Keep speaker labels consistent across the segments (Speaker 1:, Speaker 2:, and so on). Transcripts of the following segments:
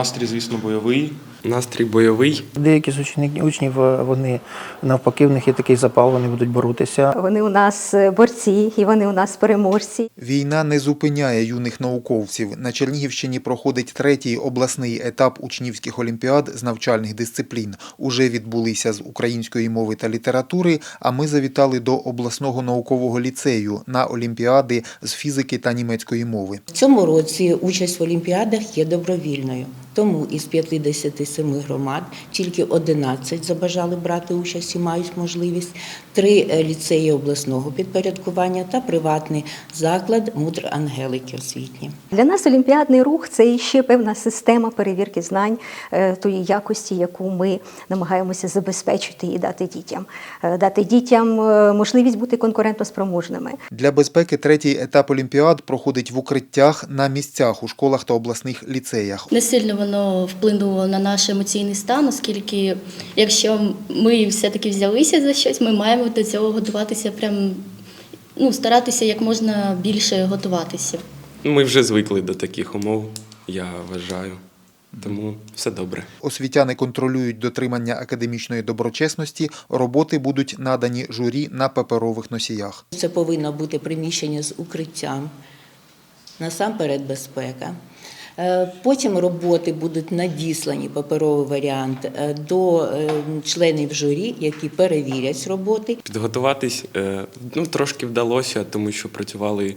Speaker 1: Настрій, звісно, бойовий.
Speaker 2: Настрій бойовий.
Speaker 3: Деякі з учні- учнів е, вони навпаки, в них є такий запал, вони будуть боротися.
Speaker 4: Вони у нас е, борці, і вони у нас переможці.
Speaker 5: Війна не зупиняє юних науковців. На Чернігівщині проходить третій обласний етап учнівських олімпіад з навчальних дисциплін. Уже відбулися з української мови та літератури. А ми завітали до обласного наукового ліцею на олімпіади з фізики та німецької мови.
Speaker 6: В цьому році участь в олімпіадах є добровільною. Тому із 57 громад тільки 11 забажали брати участь і мають можливість. Три е, ліцеї обласного підпорядкування та приватний заклад Мудр Ангелики освітні.
Speaker 4: Для нас олімпіадний рух це ще певна система перевірки знань е, тої якості, яку ми намагаємося забезпечити і дати дітям, Е, дати дітям можливість бути конкурентоспроможними.
Speaker 5: Для безпеки третій етап олімпіад проходить в укриттях на місцях у школах та обласних ліцеях.
Speaker 7: Не сильно воно вплинуло на наш емоційний стан, оскільки якщо ми все-таки взялися за щось, ми маємо до цього готуватися прям ну, старатися як можна більше готуватися.
Speaker 2: Ми вже звикли до таких умов, я вважаю. Тому все добре.
Speaker 5: Освітяни контролюють дотримання академічної доброчесності. Роботи будуть надані журі на паперових носіях.
Speaker 6: Це повинно бути приміщення з укриттям, насамперед безпека. Е, Потім роботи будуть надіслані паперовий варіант е, до е, членів журі, які перевірять роботи.
Speaker 2: Підготуватись е, ну, трошки вдалося, тому що працювали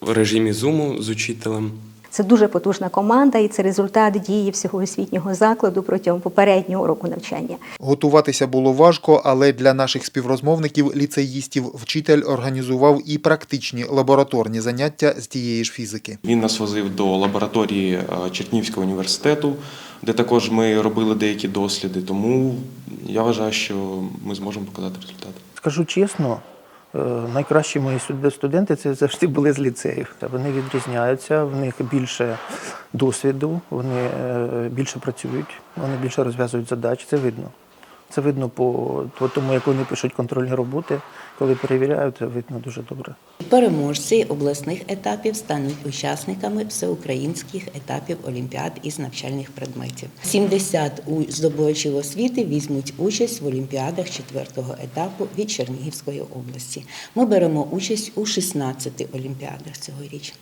Speaker 2: в режимі зуму з учителем.
Speaker 4: Це дуже потужна команда, і це результат дії всього освітнього закладу протягом попереднього року навчання.
Speaker 5: Готуватися було важко, але для наших співрозмовників, ліцеїстів, вчитель організував і практичні лабораторні заняття з тієї ж фізики.
Speaker 1: Він нас возив до лабораторії е, Чернігівського університету, де також ми робили деякі досліди. Тому я вважаю, що ми зможемо показати результати.
Speaker 3: Скажу чесно, найкращі мої студенти це завжди були з ліцеїв. Вони відрізняються, в них більше досвіду, вони е, більше працюють, вони більше розв'язують задачі. Це видно. Це видно по тому, як вони пишуть контрольні роботи. Коли перевіряють, це видно дуже добре.
Speaker 6: Переможці обласних етапів стануть учасниками всеукраїнських етапів олімпіад із навчальних предметів. 70 у- здобувачів освіти візьмуть участь в олімпіадах четвертого етапу від Чернігівської області. Ми беремо участь у 16 олімпіадах цьогоріч.